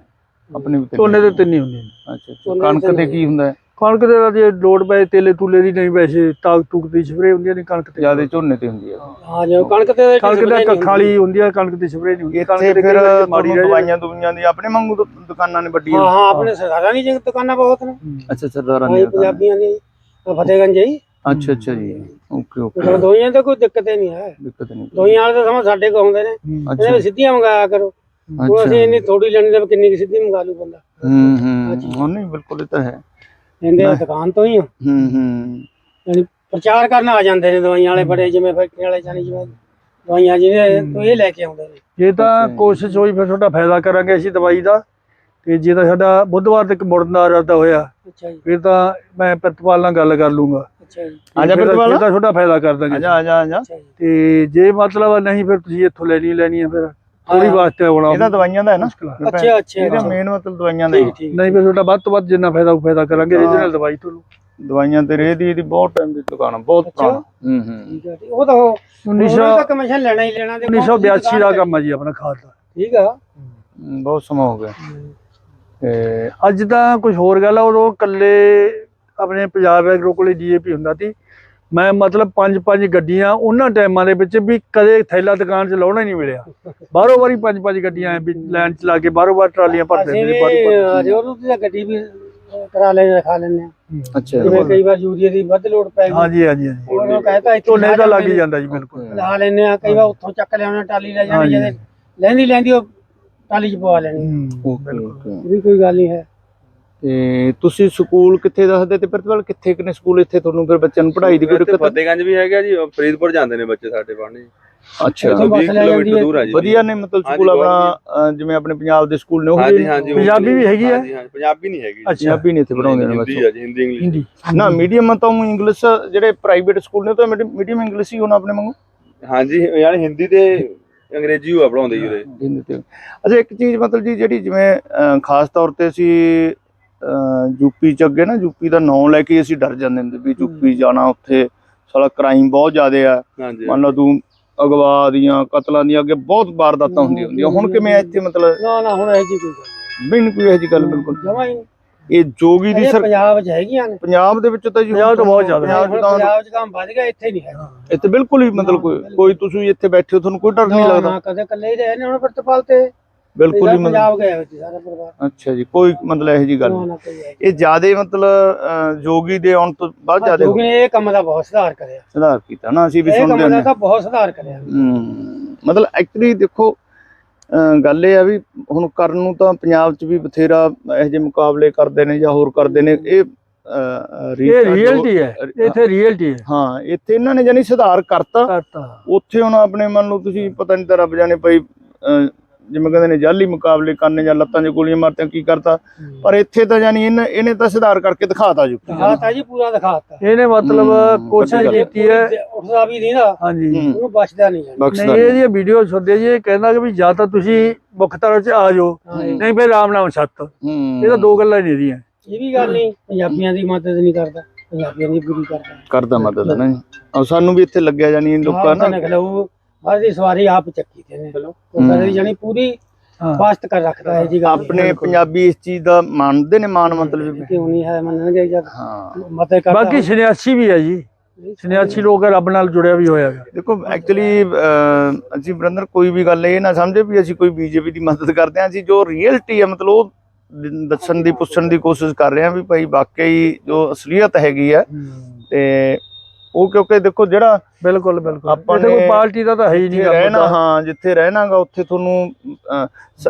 ਆਪਣੇ ਵੀ ਤਿੰਨ ਝੋਨੇ ਦੇ ਤਿੰਨ ਹੀ ਹੁੰਦੀਆਂ ਅੱਛਾ ਅੱਛਾ। ਝੋਨੇ ਦੇ ਕਣਕ ਤੇ ਕੀ ਹੁੰਦਾ ਹੈ? ਕਣਕ ਦੇ ਤਾਂ ਜੇ ਲੋਡ ਪਏ ਤੇਲੇ ਤੂਲੇ ਦੀ ਨਹੀਂ ਵੈਸੇ ਤਾਕ ਤੂਕ ਦੀ ਸਪਰੇ ਹੁੰਦੀ ਨਹੀਂ ਕਣਕ ਤੇ? ਜ਼ਿਆਦਾ ਝੋਨੇ ਤੇ ਹੁੰਦੀ ਹੈ ਹਾਂ ਜੋ ਕਣਕ ਤੇ ਕਣਕ ਦਾ ਹੁੰਦੀ। ਖਾਲੀ ਹੁੰਦੀ ਹੈ ਕਣਕ ਦੀ ਸਪਰੇ ਨਹੀਂ ਹੁੰਦੀ। ਕਣਕ ਤੇ ਫਿਰ ਮਾੜੀ ਦਵਾਈਆਂ ਦੁਨੀਆਂ ਦੀ ਆਪਣੇ ਦੁ- ਦੁਕਾਨਾਂ ਨੇ ਵੱਡੀਆਂ। ਹਾਂ ਹਾਂ ਆਪਣੇ ਸਰਦਾਰਾਂ ਦੀ ਦੁਕਾਨਾਂ ਬਹੁਤ ਨੇ। ਅੱਛਾ ਸਰਦਾਰਾਂ ਨੇ ਪੰਜਾਬੀਆਂ ਦੀ ਫਤਿਹਗੰਜ ਜੀ। ਅੱਛਾ ਅੱਛਾ ਜੀ। Okay okay. ਦੋਈਆਂ ਤੇ ਕੋਈ ਦਿੱਕਤ ਨਹੀਂ ਹੈ। ਦਿੱਕਤ ਨਹੀਂ। ਦੋਈਆਂ ਵਾਲੇ ਤਾਂ ਸਮਾਂ ਸਾਡੇ ਕੋਲ ਆਉਂਦੇ ਨੇ। ਇਹਨੇ ਸਿੱਧੀਆਂ ਮੰਗਾਇਆ ਕਰੋ। ਹੁਣ ਅਸੀਂ ਇੰਨੀ ਥੋੜੀ ਲੈਣੀ ਤੇ ਕਿੰਨੀ ਕੁ ਸਿੱਧੀ ਮੰਗਾ ਲੂ ਬੰਦਾ। ਹੂੰ ਹੂੰ। ਉਹ ਨਹੀਂ ਬਿਲਕੁਲ ਇਹ ਤਾਂ ਹੈ। ਇਹਦੇ ਦੁਕਾਨ ਤੋਂ ਹੀ ਆ। ਹੂੰ ਹੂੰ। ਯਾਨੀ ਪ੍ਰਚਾਰ ਕਰਨ ਆ ਜਾਂਦੇ ਨੇ ਦਵਾਈਆਂ ਵਾਲੇ ਬੜੇ ਜਿਵੇਂ ਫੈਕਟਰੀ ਵਾਲੇ ਜਾਨੀ ਜਿਵੇਂ ਦਵਾਈਆਂ ਜਿਹਨੇ ਤੋਂ ਇਹ ਲੈ ਕੇ ਆਉਂਦੇ ਨੇ। ਜੇ ਤਾਂ ਕੋਸ਼ਿਸ਼ ਹੋਈ ਫਿਰ ਤੁਹਾਡਾ ਫਾਇਦਾ ਕਰਾਂਗੇ ਅਸੀਂ ਦਵਾਈ ਦਾ। ਤੇ ਜੇ ਤਾਂ ਸਾਡਾ ਬੁੱਧਵਾਰ ਤੱਕ ਮੁੜਨ ਦਾ ਇਰਾਦਾ ਹੋਇਆ। ਅੱਛਾ ਜੀ। ਫਿਰ ਤਾਂ ਮੈਂ ਪ੍ਰਿਤਪਾਲ ਨਾਲ ਗੱਲ ਕਰ ਲੂੰਗਾ। ਅੱਛਾ ਜੀ। ਆ ਜਾ ਫਿਰ ਤਾਂ- ਪ੍ਰਿਤਪਾਲ। ਤਾਂ ਤੁਹਾਡਾ ਫਾਇਦਾ ਕਰ ਦਾਂਗੇ। ਆ ਜਾ ਆ ਜੀ ਤੇ ਜੇ ਮਤਲਬ ਨਹੀਂ ਫਿਰ ਤੁਸੀਂ ਇੱਥੋਂ ਲੈਣੀ ਲੈਣੀ ਹੈ ਫਿਰ। ਥੋੜੀ ਹਾਂ। ਵਾਸਤੇ ਆਉਣਾ। ਇਹਦਾ ਦਵਾਈਆਂ ਦਾ ਹੈ ਨਾ। ਅੱਛਾ ਅੱਛਾ। ਇਹਦਾ ਮੇਨ ਮਤਲਬ ਦਵਾਈਆਂ ਦਾ ਹੀ ਨਹੀਂ ਫਿਰ ਤੁਹਾਡਾ ਵੱਧ ਤੋਂ ਵੱਧ ਜਿੰਨਾ ਫਾਇਦਾ ਉਹ ਫਾਇਦਾ ਕਰਾਂਗੇ ਰੀਜਨਲ ਦਵਾਈ ਤੋਂ ਦਵਾਈਆਂ ਤੇ ਰੇਹ ਦੀ ਇਹਦੀ ਬਹੁਤ ਟਾਈਮ ਦੀ ਦੁਕਾਨ ਆ ਬਹੁਤ ਅੱਛਾ। ਪੁਰਾਣਾ। ਹੂੰ ਹੂੰ। ਹੈ। ਉਹ ਤਾਂ ਉਹ 1900 ਉਹਨਾਂ ਦਾ ਕਮਿਸ਼ਨ ਲੈਣਾ ਹੀ ਲੈਣਾ ਤੇ 1982 ਦਾ ਕੰਮ ਆ ਜੀ ਆਪਣਾ ਖਾਦ ਦਾ। ਠੀਕ ਆ। ਹੂੰ, ਬਹੁਤ ਸਮਾਂ ਹੋ ਗਿਆ। ਤੇ ਅੱਜ ਤਾਂ ਕੁਝ ਹੋਰ ਗੱਲ ਆ ਉਦੋਂ ਕੱਲੇ ਆਪਣੇ ਪੰਜਾਬ ਐਗਰੋ ਕੋਲੇ ਡੀਏਪੀ ਹੁੰਦਾ ਸੀ। ਮੈਂ ਮਤਲਬ ਪੰਜ ਪੰਜ ਗੱਡੀਆਂ ਉਹਨਾਂ ਟਾਈਮਾਂ ਦੇ ਵਿੱਚ ਵੀ ਕਦੇ ਥੈਲਾ ਦੁਕਾਨ 'ਚ ਲਾਉਣਾ ਹੀ ਨਹੀਂ ਮਿਲਿਆ। ਬਾਹਰੋਂ ਵਾਰੀ ਪੰਜ ਪੰਜ ਗੱਡੀਆਂ ਐਂ ਵੀ ਲਾਈਨ 'ਚ ਲਾ ਕੇ ਬਾਹਰੋਂ ਬਾਹਰ ਟਰਾਲੀਆਂ ਭਰਦੇ ਸੀ ਬਾਹਰ। ਰਿਓਰੂ ਦੀ ਤਾਂ ਗੱਡੀ ਵੀ ਕਰਾ ਲੈ ਰਖਾ ਲੈਂਦੇ ਆ ਅੱਛਾ। ਜਿਵੇਂ ਕਈ ਵਾਰ ਯੂਰੀਆ ਦੀ ਵੱਧ ਲੋਡ ਪੈ ਗਈ। ਹਾਂਜੀ ਹਾਂਜੀ ਹਾਂਜੀ। ਉਹਨੂੰ ਕਹਿੰਦਾ ਇੱਥੇ ਝੋਨੇ ਲਾ ਦਾ ਲੱਗ ਜਾਂਦੇ ਹੀ ਨੇ। ਜਾਂਦਾ ਜੀ ਬਿਲਕੁਲ। ਲਾ ਲੈਂਦੇ ਆ ਕਈ ਵਾਰ ਉੱਥੋਂ ਚੱਕ ਲਿਆਉਣਾ ਟਾਲੀ ਲੈ। ਜਦੇ ਲੈਂਦੀ ਲੈਂਦੀ ਉਹ ਟਾਲੀ 'ਚ ਪਵਾ ਲੈਣੀ ਓਕੇ। ਇਹ ਵੀ ਕੋਈ ਗੱਲ ਨਹੀਂ ਹੈ। ਤੇ ਤੁਸੀਂ ਸਕੂਲ ਕਿੱਥੇ ਦੱਸਦੇ ਤੇ ਪ੍ਰਿਤਪਾਲ ਕਿੱਥੇ ਕਿੰਨੇ ਸਕੂਲ ਇੱਥੇ ਤੁਹਾਨੂੰ ਫਿਰ ਬੱਚਿਆਂ ਨੂੰ ਪੜ੍ਹਾਈ ਦੀ ਕੋਈ ਦਿੱਕਤ ਫਤਿਹਗੰਜ ਵੀ ਹੈਗਾ ਜੀ ਫਰੀਦਪੁਰ ਜਾਂਦੇ ਨੇ ਬੱਚੇ ਸਾਡੇ ਪੜ੍ਹਨੇ ਅੱਛਾ। ਇੱਥੋਂ ਬੱਸ 20 ਲੈ ਜਾਂਦੀ ਕਿਲੋਮੀਟਰ ਹੈ। ਦੂਰ ਆ ਜੀ। ਵਧੀਆ ਨੇ ਮਤਲਬ ਸਕੂਲ ਆਪਣਾ ਜਿਵੇਂ ਆਪਣੇ ਪੰਜਾਬ ਦੇ ਸਕੂਲ ਨੇ ਉਹ ਹਾਂਜੀ ਵੀ ਹਾਂਜੀ ਪੰਜਾਬੀ ਵੀ ਹੈਗੀ ਆ? ਪੰਜਾਬੀ ਨਹੀਂ ਹੈਗੀ ਪੰਜਾਬੀ ਨਹੀਂ ਇੱਥੇ ਪੜਾਉਂਦੇ ਨੇ ਹਿੰਦੀ ਬਸ ਆ ਜੀ ਹਿੰਦੀ ਇੰਗਲਿਸ਼। ਹਿੰਦੀ। ਨਾ ਮੀਡੀਅਮ ਤਾਂ ਉਹ ਇੰਗਲਿਸ਼ ਜਿਹੜੇ ਪ੍ਰਾਈਵੇਟ ਸਕੂਲ ਨੇ ਤਾਂ ਮੀਡੀਅਮ ਇੰਗਲਿਸ਼ ਹੀ ਹੋਣਾ ਆਪਣੇ ਵਾਂਗੂ। ਹਾਂਜੀ ਯਾਰ ਹਿੰਦੀ ਤੇ ਅੰਗਰੇਜ਼ੀ ਉਹ ਪੜਾਉਂਦੇ ਜੀ ਉਰੇ। ਹਿੰਦੀ ਤੇ। ਅੱਛਾ ਇੱਕ ਚੀਜ਼ ਮਤਲਬ ਜੀ ਜਿਹੜੀ ਜਿਵੇਂ ਖਾਸ ਤੌਰ ਤੇ ਅਸੀਂ ਯੂਪੀ ਚ ਅੱਗੇ ਨਾ ਯੂਪੀ ਦਾ ਨਾਂ ਲੈ ਕੇ ਅਸੀਂ ਡਰ ਜਾਂਦੇ ਹੁੰਦੇ ਵੀ ਯੂਪੀ ਜਾਣਾ ਉੱਥੇ ਸਾਲਾ ਕ੍ਰਾਈਮ ਬਹੁਤ ਜ਼ਿਆਦੇ ਆ। ਮੰਨ ਲਓ ਤੂੰ ਅਗਵਾ ਦੀਆਂ ਕਤਲਾਂ ਦੀਆਂ ਅੱਗੇ ਬਹੁਤ ਵਾਰਦਾਤਾਂ ਹੁੰਦੀਆਂ ਹੁੰਦੀਆਂ। ਹੁਣ ਕਿਵੇਂ ਆ ਇੱਥੇ ਮਤਲਬ? ਨਾ ਨਾ ਹੁਣ ਇਹ ਜੀ ਕੋਈ ਗੱਲ ਕੋਈ ਇਹੋ ਜਿਹੀ ਗੱਲ ਬਿਲਕੁਲ। ਜਮਾ ਹੀ। ਇਹ ਜੋਗੀ ਦੀ ਸਰ ਪੰਜਾਬ 'ਚ ਹੈਗੀਆਂ ਨੇ। ਪੰਜਾਬ ਦੇ ਵਿੱਚ ਤਾਂ ਜੀ ਪੰਜਾਬ ਤਾਂ ਬਹੁਤ ਜ਼ਿਆਦਾ। ਪੰਜਾਬ 'ਚ ਕੰਮ ਵੱਧ ਗਿਆ ਇੱਥੇ ਨਹੀਂ ਹੈਗਾ। ਇੱਥੇ ਬਿਲਕੁਲ ਹੀ ਮਤਲਬ ਕੋਈ ਕੋਈ ਤੁਸੀਂ ਇੱਥੇ ਬੈਠੇ ਹੋ ਤੁਹਾਨੂੰ ਕੋਈ ਡਰ ਨਹੀਂ ਲੱਗਦਾ। ਨਾ, ਕਦੇ ਇਕੱਲੇ ਹੀ ਰਹੇ ਨੇ ਹੁਣ ਪ੍ਰਿਤਪਾਲ ਤੇ। ਬਿਲਕੁਲ ਹੀ ਮਤਲਬ ਪੰਜਾਬ ਗਏ ਹੋਏ ਸੀ ਸਾਰਾ ਪਰਿਵਾਰ। ਅੱਛਾ ਜੀ ਕੋਈ ਮਤਲਬ ਇਹੋ ਜੀ ਗੱਲ ਨਾ ਨਹੀਂ। ਨਾ ਕੋਈ ਹੈ ਇਹ ਜਿਆਦੇ ਮਤਲਬ ਅਹ, ਜੋਗੀ ਦੇ ਆਉਣ ਤੋਂ ਬਾਅਦ ਜਿਆਦੇ ਕਿਉਂਕਿ ਇਹ ਕੰਮ ਦਾ ਬਹੁਤ ਸੁਧਾਰ ਕਰਿਆ। ਸੁਧਾਰ ਕੀਤਾ ਨਾ ਅਸੀਂ ਵੀ ਇਹ ਸੁਣਦੇ ਕੰਮ ਹੁੰਦੇ ਦਾ ਹਾਂ। ਤਾਂ ਬਹੁਤ ਸੁਧਾਰ ਕਰਿਆ। ਹਮ, ਮਤਲਬ ਐਕਚੁਅਲੀ ਦੇਖੋ ਅਹ, ਗੱਲ ਇਹ ਆ ਵੀ ਹੁਣ ਕਰਨ ਨੂੰ ਤਾਂ ਪੰਜਾਬ 'ਚ ਵੀ ਬਥੇਰਾ ਇਹੋ ਜਿਹੇ ਮੁਕਾਬਲੇ ਕਰਦੇ ਨੇ ਜਾਂ ਹੋਰ ਕਰਦੇ ਨੇ ਇਹ ਅਹ, ਇਹ ਹੈ ਇੱਥੇ ਰੀਅਲਟੀ ਹੈ। ਹਾਂ ਇੱਥੇ ਇਹਨਾਂ ਨੇ ਜਾਨੀ ਸੁਧਾਰ ਕਰਤਾ। ਕਰਤਾ। ਉੱਥੇ ਹੁਣ ਆਪਣੇ ਮੰਨ ਲਓ ਤੁਸੀਂ ਪਤਾ ਨਹੀਂ ਤਾਂ ਰੱਬ ਜਾਣੇ ਪਈ ਅਹ, ਜਿਵੇਂ ਕਹਿੰਦੇ ਨੇ ਜਾਲੀ ਮੁਕਾਬਲੇ ਕਰਨੇ ਜਾਂ ਲੱਤਾਂ 'ਚ ਗੋਲੀਆਂ ਮਾਰਤੀਆਂ ਕੀ ਕਰਤਾ? ਪਰ ਇੱਥੇ ਤਾਂ ਜਾਨੀ ਇਹਨੇ ਇਹਨੇ ਤਾਂ ਸੁਧਾਰ ਕਰਕੇ ਦਿਖਾਤਾ ਜੀ। ਦਿਖਾਤਾ ਜੀ ਪੂਰਾ ਦਿਖਾਤਾ। ਇਹਨੇ ਮਤਲਬ ਕੋਸ਼ਿਸ਼। ਕੀਤੀ ਹੈ। ਉੱਠਦਾ ਵੀ ਨਹੀਂ ਨਾ। ਹਾਂਜੀ। ਉਹਨੂੰ ਬਚਦਾ ਨਹੀਂ ਨਹੀਂ ਇਹ ਨਹੀਂ। ਜੀ ਵੀਡੀਓ ਸੁਣਦੇ ਜੀ ਇਹ ਕਹਿੰਦਾ ਕਿ ਵੀ ਜਾਂ ਤਾਂ ਤੁਸੀਂ ਮੁੱਖ ਚ ਆ ਜਾਓ ਨਹੀਂ ਫਿਰ ਰਾਮ ਨਾਮ ਛੱਤ। ਇਹ ਤਾਂ ਦੋ ਗੱਲਾਂ ਨਹੀਂ ਇਹਦੀਆਂ। ਇਹ ਵੀ ਗੱਲ ਨਹੀਂ ਪੰਜਾਬੀਆਂ ਦੀ ਮਦਦ ਨਹੀਂ ਕਰਦਾ ਪੰਜਾਬੀਆਂ ਦੀ ਪੂਰੀ ਕਰਦਾ। ਕਰਦਾ ਮਦਦ ਨਾ ਜੀ ਔਰ ਸਾਨੂੰ ਵੀ ਇੱਥੇ ਲੱਗਿਆ ਜਾਨੀ ਲੋਕਾਂ ਨਾ ਨਾ ਖਲੋ ਬਾਅਦ ਦੀ ਸਵਾਰੀ ਆਪ ਚੱਕੀ ਤੇ ਨੇ। ਉਹ ਕਹਿੰਦੇ ਜਾਨੀ ਪੂਰੀ ਵਾਸਤ ਕਰ ਰੱਖਦਾ ਹੈ ਜੀ ਆਪਣੇ ਪੰਜਾਬੀ ਇਸ ਚੀਜ਼ ਦਾ ਮੰਨਦੇ ਨੇ ਮਾਣ ਮਤਲਬ ਕਿਉਂ ਨਹੀਂ ਹੈ ਮੰਨਣਗੇ ਜਦ ਹਾਂ। ਮਤੇ ਕਰਦਾ ਬਾਕੀ ਸੰਨਿਆਸੀ ਵੀ ਹੈ ਜੀ। ਸੰਨਿਆਸੀ ਲੋਕ ਰੱਬ ਨਾਲ ਜੁੜਿਆ ਵੀ ਹੋਇਆ ਹੈ। ਦੇਖੋ ਐਕਚੁਅਲੀ ਅਸੀਂ ਬ੍ਰਦਰ ਕੋਈ ਵੀ ਗੱਲ ਇਹ ਨਾ ਸਮਝੇ ਵੀ ਅਸੀਂ ਕੋਈ ਬੀਜੇਪੀ ਦੀ ਮਦਦ ਕਰਦੇ ਹਾਂ। ਅਸੀਂ ਜੋ ਰੀਅਲਟੀ ਹੈ ਮਤਲਬ ਉਹ ਦੱਸਣ ਦੀ ਪੁੱਛਣ ਦੀ ਕੋਸ਼ਿਸ਼ ਕਰ ਰਹੇ ਹਾਂ ਵੀ ਭਾਈ ਵਾਕਈ ਜੋ ਅਸਲੀਅਤ ਹੈਗੀ ਆ ਤੇ ਉਹ ਕਿਉਂਕਿ ਦੇਖੋ ਜਿਹੜਾ ਬਿਲਕੁਲ ਬਿਲਕੁਲ। ਆਪਾਂ ਇੱਥੇ ਕੋਈ ਨੇ ਪਾਰਟੀ ਦਾ ਤਾਂ ਹੈ ਹੀ ਨਹੀਂ ਰਹਿਣਾ ਹਾਂ ਜਿੱਥੇ ਰਹਿਣਾਗਾ ਉੱਥੇ ਤੁਹਾਨੂੰ